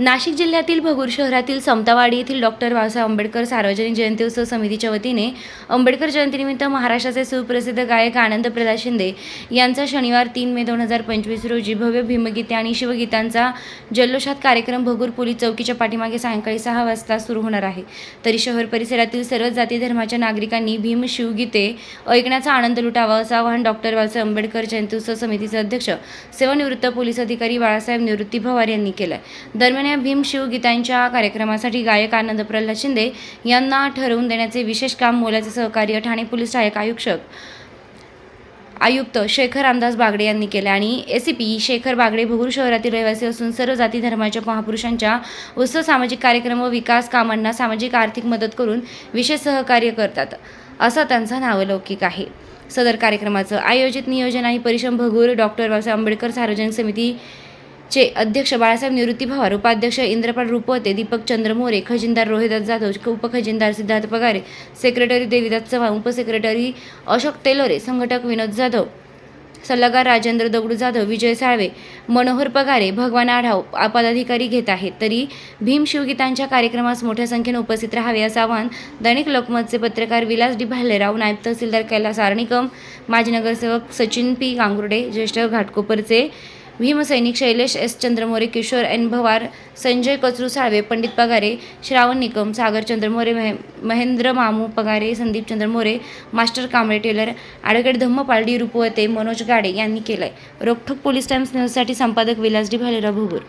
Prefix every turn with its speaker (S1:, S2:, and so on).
S1: नाशिक जिल्ह्यातील भगूर शहरातील समतावाडी येथील डॉक्टर बाबासाहेब आंबेडकर सार्वजनिक जयंती उत्सव समितीच्या वतीने आंबेडकर जयंतीनिमित्त महाराष्ट्राचे सुप्रसिद्ध गायक आनंद प्रदा शिंदे यांचा शनिवार तीन मे दोन हजार पंचवीस रोजी भव्य भीमगीते आणि शिवगीतांचा जल्लोषात कार्यक्रम भगूर पोलीस चौकीच्या पाठीमागे सायंकाळी सहा वाजता सुरू होणार आहे. तरी शहर परिसरातील सर्व जाती धर्माच्या नागरिकांनी भीम शिवगीते ऐकण्याचा आनंद लुटावा असं आवाहन डॉक्टर बाबासाहेब आंबेडकर जयंती उत्सव समितीचे अध्यक्ष सेवानिवृत्त पोलीस अधिकारी बाळासाहेब निवृत्ती पवार यांनी केलं दरम्यान या भीम शिवगीतांच्या कार्यक्रमासाठी गायक आनंद प्रल्हाद शिंदे यांना ठरवून देण्याचे विशेष काम मोलाचे सहकार्य ठाणे पोलीस सहाय्यक आयुक्षक आयुक्त शेखर रामदास बागडे यांनी केले आणि एसीपी शेखर बागडे भगूर शहरातील रहिवासी असून सर्व जाती धर्माच्या महापुरुषांच्या उत्सव सामाजिक कार्यक्रम व विकास कामांना सामाजिक आर्थिक मदत करून विशेष सहकार्य करतात. असा त्यांचा नावलौकिक आहे. सदर कार्यक्रमाचं आयोजित नियोजन आणि परिश्रम भगूर डॉक्टर बाबासाहेब आंबेडकर सार्वजनिक समिती चे अध्यक्ष बाळासाहेब निवृत्ती पवार उपाध्यक्ष इंद्रपाल रुपवते दीपक चंद्र मोरे खजिनदार रोहिदास जाधव उपखजिनदार सिद्धार्थ पगारे सेक्रेटरी देवीदास चव्हाण उपसेक्रेटरी अशोक तेलोरे संघटक विनोद जाधव सल्लागार राजेंद्र दगडू जाधव विजय साळवे मनोहर पगारे भगवान आढाव पदाधिकारी घेत आहेत. तरी भीम शिवगीतांच्या कार्यक्रमास मोठ्या संख्येने उपस्थित राहावे असं आवाहन दैनिक लोकमतचे पत्रकार विलास डी भालेराव नायब तहसीलदार कैलास आर्णिकम माजी नगरसेवक सचिन पी गांगुर्डे ज्येष्ठ घाटकोपरचे भीमसैनिक शैलेश एस. चंद्रमोरे किशोर एन. भवार संजय कचरू साळवे पंडित पगारे श्रावण निकम सागर चंद्रमोरे महे Mahendra Mamu Pagare Sandeep Chandramore master Kamble tailor advocate Dhammapal D Rupwate Manoj Gade यांनी केलंय. रोखठोक पोलीस टाइम्स न्यूजसाठी संपादक विलास डी भालेराव भुगूर.